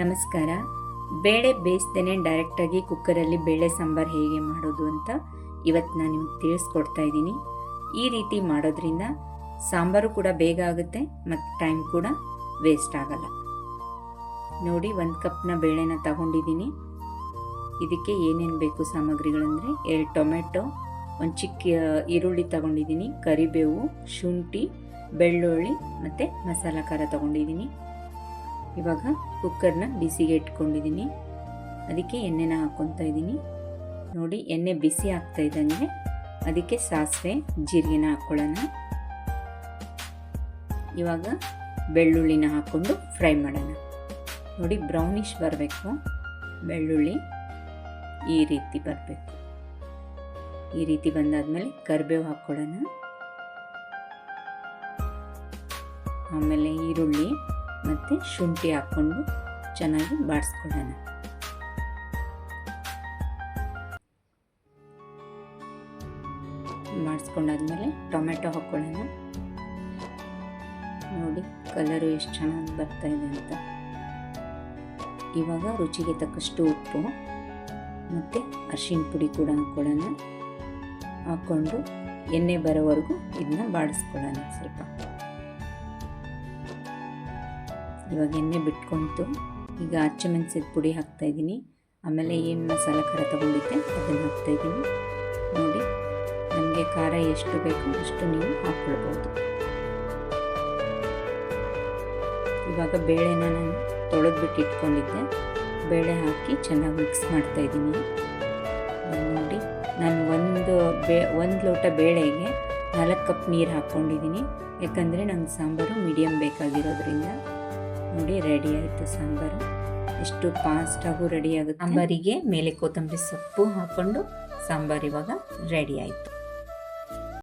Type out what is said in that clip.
ನಮಸ್ಕಾರ. ಬೇಳೆ ಬೇಯಿಸ್ದೇನೆ ಡೈರೆಕ್ಟಾಗಿ ಕುಕ್ಕರಲ್ಲಿ ಬೇಳೆ ಸಾಂಬಾರು ಹೇಗೆ ಮಾಡೋದು ಅಂತ ಇವತ್ತು ನಾನು ನಿಮ್ಗೆ ತಿಳಿಸ್ಕೊಡ್ತಾ ಇದ್ದೀನಿ. ಈ ರೀತಿ ಮಾಡೋದ್ರಿಂದ ಸಾಂಬಾರು ಕೂಡ ಬೇಗ ಆಗುತ್ತೆ ಮತ್ತು ಟೈಮ್ ಕೂಡ ವೇಸ್ಟ್ ಆಗಲ್ಲ. ನೋಡಿ, ಒಂದು ಕಪ್ನ ಬೇಳೆನ ತಗೊಂಡಿದ್ದೀನಿ. ಇದಕ್ಕೆ ಏನೇನು ಬೇಕು ಸಾಮಗ್ರಿಗಳಂದರೆ ಎರಡು ಟೊಮೆಟೊ ಒಂದು ಚಿಕ್ಕ ಈರುಳ್ಳಿ ತಗೊಂಡಿದ್ದೀನಿ, ಕರಿಬೇವು, ಶುಂಠಿ, ಬೆಳ್ಳುಳ್ಳಿ ಮತ್ತು ಮಸಾಲ ಖಾರ ತಗೊಂಡಿದ್ದೀನಿ. ಇವಾಗ ಕುಕ್ಕರ್ನ ಬಿಸಿಗೆ ಇಟ್ಕೊಂಡಿದ್ದೀನಿ. ಅದಕ್ಕೆ ಎಣ್ಣೆನ ಹಾಕ್ಕೊತಾ ಇದ್ದೀನಿ. ನೋಡಿ, ಎಣ್ಣೆ ಬಿಸಿ ಆಗ್ತಾ ಇದ್ದಂಗೆ ಅದಕ್ಕೆ ಸಾಸಿವೆ, ಜೀರಿಗೆನ ಹಾಕ್ಕೊಳ್ಳೋಣ ಇವಾಗ ಬೆಳ್ಳುಳ್ಳಿನ ಹಾಕ್ಕೊಂಡು ಫ್ರೈ ಮಾಡೋಣ. ನೋಡಿ, ಬ್ರೌನಿಶ್ ಬರಬೇಕು. ಬೆಳ್ಳುಳ್ಳಿ ಈ ರೀತಿ ಬರಬೇಕು. ಈ ರೀತಿ ಬಂದಾದಮೇಲೆ ಕರಿಬೇವು ಹಾಕ್ಕೊಳ್ಳೋಣ. ಆಮೇಲೆ ಈರುಳ್ಳಿ. ಮತ್ತು ಶುಂಠಿ ಹಾಕ್ಕೊಂಡು ಚೆನ್ನಾಗಿ ಬಾಡಿಸ್ಕೊಳ್ಳೋಣ. ಮಾಡಿಸ್ಕೊಂಡಾದ್ಮೇಲೆ ಟೊಮೆಟೊ ಹಾಕ್ಕೊಳ್ಳೋಣ. ನೋಡಿ, ಕಲರು ಎಷ್ಟು ಚೆನ್ನಾಗಿ ಬರ್ತಾ ಇದೆ ಅಂತ. ಇವಾಗ ರುಚಿಗೆ ತಕ್ಕಷ್ಟು ಉಪ್ಪು ಮತ್ತು ಅರಿಶಿನ ಪುಡಿ ಕೂಡ ಹಾಕ್ಕೊಳ್ಳೋಣ. ಹಾಕ್ಕೊಂಡು ಎಣ್ಣೆ ಬರೋವರೆಗೂ ಇದನ್ನ ಬಾಡಿಸ್ಕೊಳ್ಳೋಣ ಸ್ವಲ್ಪ. ಇವಾಗ ಎಣ್ಣೆ ಬಿಟ್ಕೊಂತು. ಈಗ ಹಚ್ಚಮೆಣಸಿದ ಪುಡಿ ಹಾಕ್ತಾಯಿದ್ದೀನಿ ಆಮೇಲೆ ಏನು ಮಸಾಲ ಖಾರ ತೊಗೊಂಡಿದ್ದೆ, ಅದನ್ನು ಹಾಕ್ತಾಯಿದ್ದೀನಿ ನೋಡಿ, ನಮಗೆ ಖಾರ ಎಷ್ಟು ಬೇಕು ಅಷ್ಟು ನೀವು ಹಾಕ್ಕೊಳ್ಬೋದು. ಇವಾಗ ಬೇಳೆನ ನಾನು ತೊಳೆದ್ಬಿಟ್ಟು ಇಟ್ಕೊಂಡಿದ್ದೆ. ಬೇಳೆ ಹಾಕಿ ಚೆನ್ನಾಗಿ ಮಿಕ್ಸ್ ಮಾಡ್ತಾಯಿದ್ದೀನಿ ನೋಡಿ, ನಾನು ಒಂದು ಬೇ, ಒಂದು ಲೋಟ ಬೇಳೆಗೆ ನಾಲ್ಕು ಕಪ್ ನೀರು ಹಾಕ್ಕೊಂಡಿದ್ದೀನಿ. ಯಾಕಂದರೆ ನಂಗೆ ಸಾಂಬಾರು ಮೀಡಿಯಮ್ ಬೇಕಾಗಿರೋದ್ರಿಂದ. ನೋಡಿ ರೆಡಿ ಆಯಿತು, ಸಾಂಬಾರು. ಎಷ್ಟು ಫಾಸ್ಟಾಗೂ ರೆಡಿ ಆಗುತ್ತೆ. ಸಾಂಬಾರಿಗೆ ಮೇಲೆ ಕೊತ್ತಂಬರಿ ಸೊಪ್ಪು ಹಾಕ್ಕೊಂಡು ಸಾಂಬಾರು ಇವಾಗ ರೆಡಿ ಆಯಿತು.